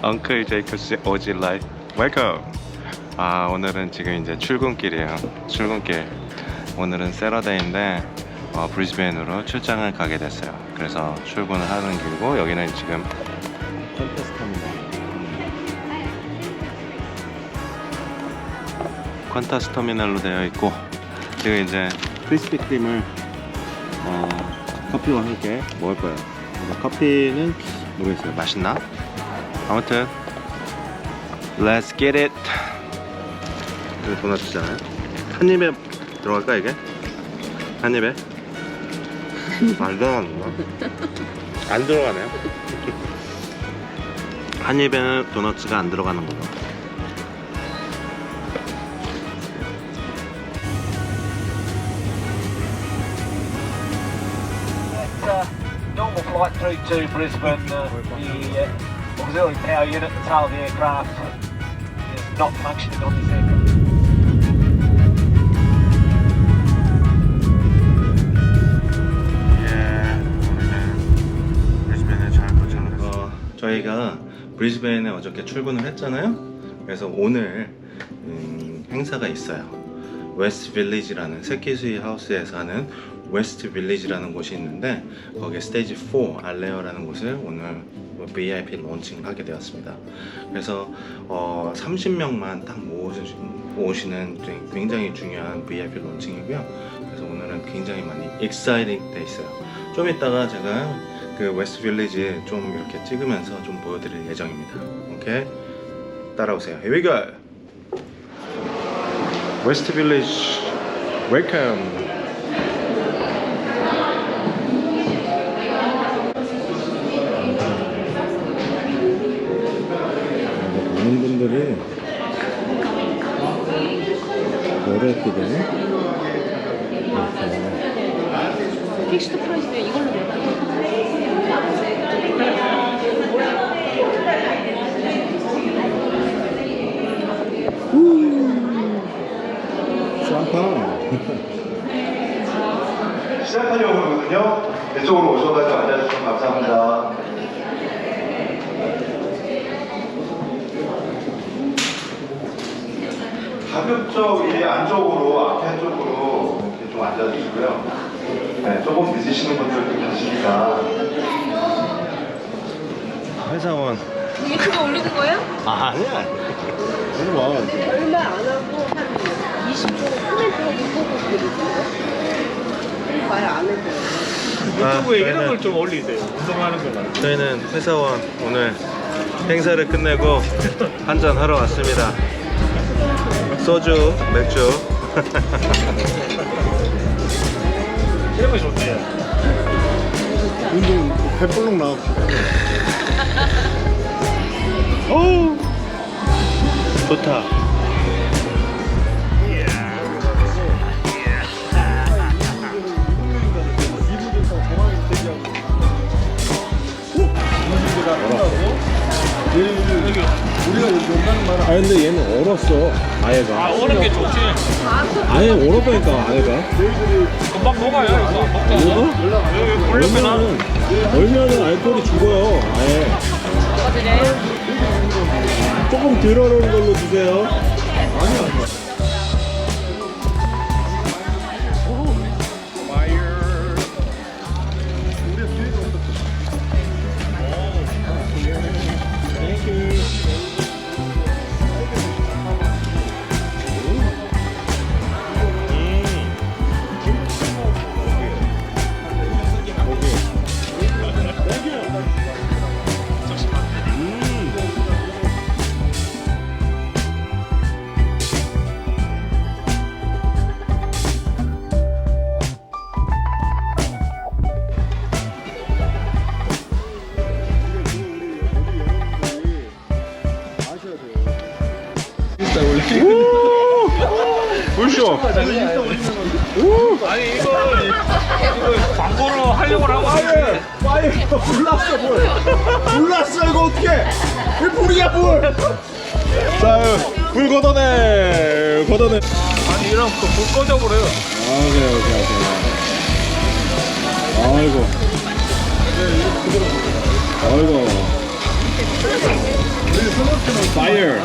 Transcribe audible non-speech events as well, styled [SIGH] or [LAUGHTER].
엉클 제이크스 오지 라이 웰컴 아 오늘은 지금 이제 출근길이에요. 출근길. 오늘은 세러데이인데 어, 브리즈벤으로 출장을 가게 됐어요. 그래서 출근을 하는 길이고 여기는 지금 콘테스터입니다. 퀀타스 터미널로 되어 있고 지금 이제 크리스피 크림을 어, 커피와 함께 먹을 거예요. 커피는 모르겠어요? 맛있나? 아무튼 Let's get it. 이거 도넛이잖아요. 한 입에 들어갈까 이게? 한 입에? 안 들어가는구나 안 들어가네요. 한 입에는 도넛가 안 들어가는 거죠 auxiliary power unit the tail of the aircraft is not functioning on this aircraft. 예. 어, 저희가 브리즈벤에 어저께 출근을 했잖아요. 그래서 오늘 음, 행사가 있어요. 웨스트 빌리지라는 새끼수이 하우스에서 하는 웨스트 빌리지라는 곳이 있는데 거기에 스테이지 4 알레어라는 곳을 오늘 VIP 론칭을 하게 되었습니다. 그래서 어, 30명만 딱 모으시, 모으시는 굉장히 중요한 VIP 론칭이고요. 그래서 오늘은 굉장히 많이 익사이팅 돼 있어요. 좀 이따가 제가 그 웨스트 빌리지 좀 이렇게 찍으면서 좀 보여드릴 예정입니다. 오케이? 따라오세요. Here we go. 웨스트 빌리지 웰컴. 많은 분들이 노래했거든요. 픽스드 프라이스면 이걸로 낼게요. 시작하려고 그러거든요. 이쪽으로 오셔가지고 앉아주시면 감사합니다. 가급적 이 안쪽으로, 앞에 쪽으로 이렇게 좀 앉아주시고요. 네, 조금 늦으시는 분들도 계시니까. 회사원. 유튜브 올리는 거예요? 아, 아니야. 와. 얼마 안하고 한 20초 코멘트가 보고 그러거든요. 말안 해도. 유튜브에 이런 저희는- 걸좀 올리세요. 운동하는 거만. 저희는 회사원 오늘 행사를 끝내고 [LAUGHS] 한잔 하러 왔습니다. 소주, 맥주. 이런 거 좋대요. 운동 나옵시다. 오, 좋다. 아 근데 얘는 얼었어 아예가 아, 오는 게 좋지. 아예 얼었다니까 아예가 금방 녹아요, 이거. 먹자. 이거? 여기 불려면 얼면은 얼면은 알코올이 죽어요 아예 조금 덜 얼은 걸로 주세요 불쇼. 아니, 이거, 이거 광고로 하려고 하고 있는데. 파이어 불났어 불 불났어 이거 어떻게 왜 불이야 불 자불 걷어내, 걷어내. 아니, 이런 거불 꺼져버려요. 아 오케이 오케이 오케이 아이고 아이고 Fire.